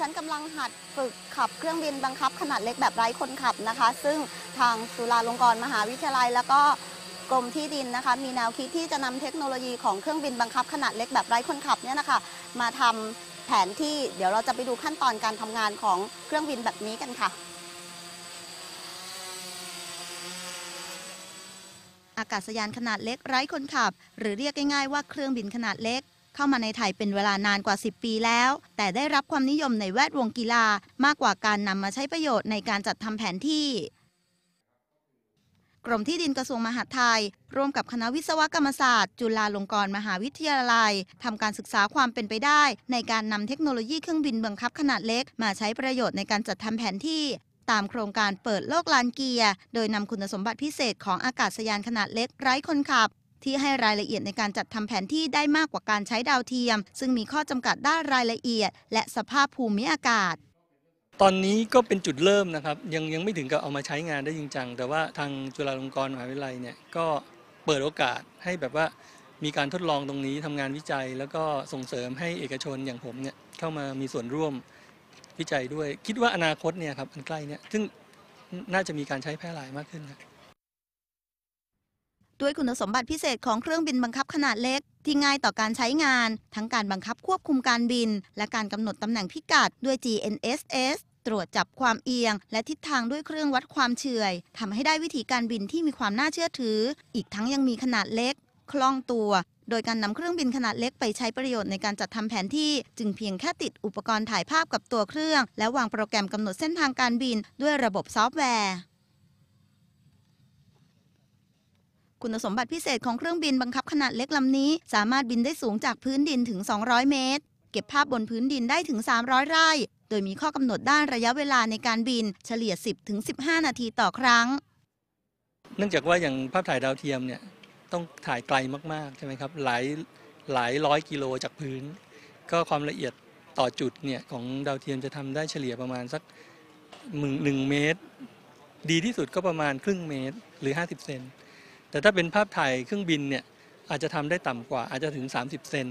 ฉันกำลังหัดฝึกขับเครื่องบินบังคับขนาดเล็กแบบไร้คนขับนะคะ ซึ่งทางจุฬาลงกรณ์มหาวิทยาลัย แล้วก็กรมที่ดินนะคะ มีแนวคิดที่จะนำเทคโนโลยีของเครื่องบินบังคับขนาดเล็กแบบไร้คนขับเนี่ยนะคะมาทำแผนที่เดี๋ยวเราจะไปดูขั้นตอนการทำงานของเครื่องบินแบบนี้กันค่ะอากาศยานขนาดเล็กไร้คนขับ หรือเรียกง่ายๆว่าเครื่องบินขนาดเล็ก เข้ามาในไทยเป็นเวลานานกว่า 10 ปีแล้ว แต่ได้รับความนิยมในแวดวงกีฬามากกว่าการนำมาใช้ประโยชน์ในการจัดทำแผนที่กรมที่ดินกระทรวงมหาดไทย ร่วมกับคณะวิศวกรรมศาสตร์ จุฬาลงกรณ์มหาวิทยาลัยทำการศึกษาความเป็นไปได้ ในการนำเทคโนโลยีเครื่องบินบังคับขนาดเล็ก มาใช้ประโยชน์ในการจัดทำแผนที่ ตามโครงการเปิดโลกลานเกียร์ โดยนำคุณสมบัติพิเศษของอากาศยานขนาดเล็กไร้คนขับ ที่ให้รายละเอียดในการจัดทำแผนที่ได้มากกว่าการใช้ดาวเทียม ซึ่งมีข้อจำกัดด้านรายละเอียด และสภาพภูมิอากาศ ตอนนี้ก็เป็นจุดเริ่มนะครับ ยังยังไม่ถึงกับเอามาใช้งานได้จริงจังแต่ว่าทางจุฬาลงกรณ์มหาวิทยาลัยเนี่ยก็เปิดโอกาสให้แบบว่ามีการทดลองตรงนี้ทำงานวิจัย แล้วก็ส่งเสริมให้เอกชนอย่างผมเนี่ยเข้ามามีส่วนร่วมวิจัยด้วย คิดว่าอนาคตเนี่ยครับอันใกล้เนี่ยซึ่งน่าจะมีการใช้แพร่หลายมากขึ้นครับ ด้วยคุณสมบัติพิเศษของเครื่องบินบังคับขนาดเล็ก ที่ง่ายต่อการใช้งาน ทั้งการบังคับควบคุมการบิน และการกำหนดตำแหน่งพิกัดด้วย GNSS ตรวจจับความเอียง และทิศทางด้วยเครื่องวัดความเฉื่อยทำให้ได้วิธีการบินที่มีความน่าเชื่อถือ อีกทั้งยังมีขนาดเล็ก คล่องตัว โดยการนำเครื่องบินขนาดเล็กไปใช้ประโยชน์ในการจัดทำแผนที่ จึงเพียงแค่ติดอุปกรณ์ถ่ายภาพกับตัวเครื่อง และวางโปรแกรมกำหนดเส้นทางการบินด้วยระบบซอฟต์แวร์ คุณสมบัติพิเศษของเครื่องบินบังคับขนาดเล็กลำนี้ สามารถบินได้สูงจากพื้นดินถึง 200 เมตร เก็บภาพบนพื้นดินได้ถึง 300 ไร่ โดยมีข้อกำหนดด้านระยะเวลาในการบินเฉลี่ย 10-15 นาทีต่อครั้ง เนื่องจากว่าอย่างภาพถ่ายดาวเทียมเนี่ยต้องถ่ายไกลมากๆใช่ไหมครับหลายหลายร้อยกิโลจากพื้น ก็ความละเอียดต่อจุดเนี่ยของดาวเทียมจะทำได้เฉลี่ยประมาณสักหนึ่งหนึ่งเมตร ดีที่สุดก็ประมาณครึ่งเมตรหรือ 50 เซน แต่ถ้าเป็นภาพถ่ายเครื่องบินเนี่ยอาจจะทำได้ต่ำกว่า อาจจะถึง 30 เซน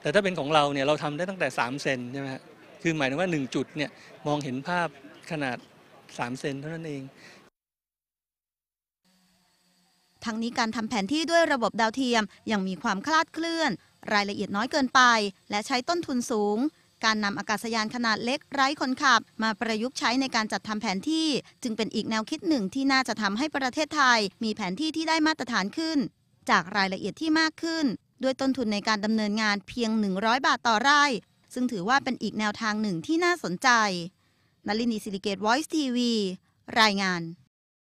แต่ถ้าเป็นของเราเนี่ยเราทำได้ตั้งแต่ 3 เซนใช่ไหมฮะคือหมายถึงว่า 1 จุดเนี่ยมองเห็นภาพขนาด 3 เซนเท่านั้นเองทั้งนี้การทำแผนที่ด้วยระบบดาวเทียมยังมีความคลาดเคลื่อน รายละเอียดน้อยเกินไป และใช้ต้นทุนสูง การนำอากาศยานขนาดเล็กไร้คนขับ มาประยุกต์ใช้ในการจัดทำแผนที่ จึงเป็นอีกแนวคิดหนึ่งที่น่าจะทำให้ประเทศไทย มีแผนที่ที่ได้มาตรฐานขึ้น จากรายละเอียดที่มากขึ้น ด้วยต้นทุนในการดำเนินงานเพียง 100 บาทต่อไร่ ซึ่งถือว่าเป็นอีกแนวทางหนึ่งที่น่าสนใจนลินีสิริเกต Voice TV รายงาน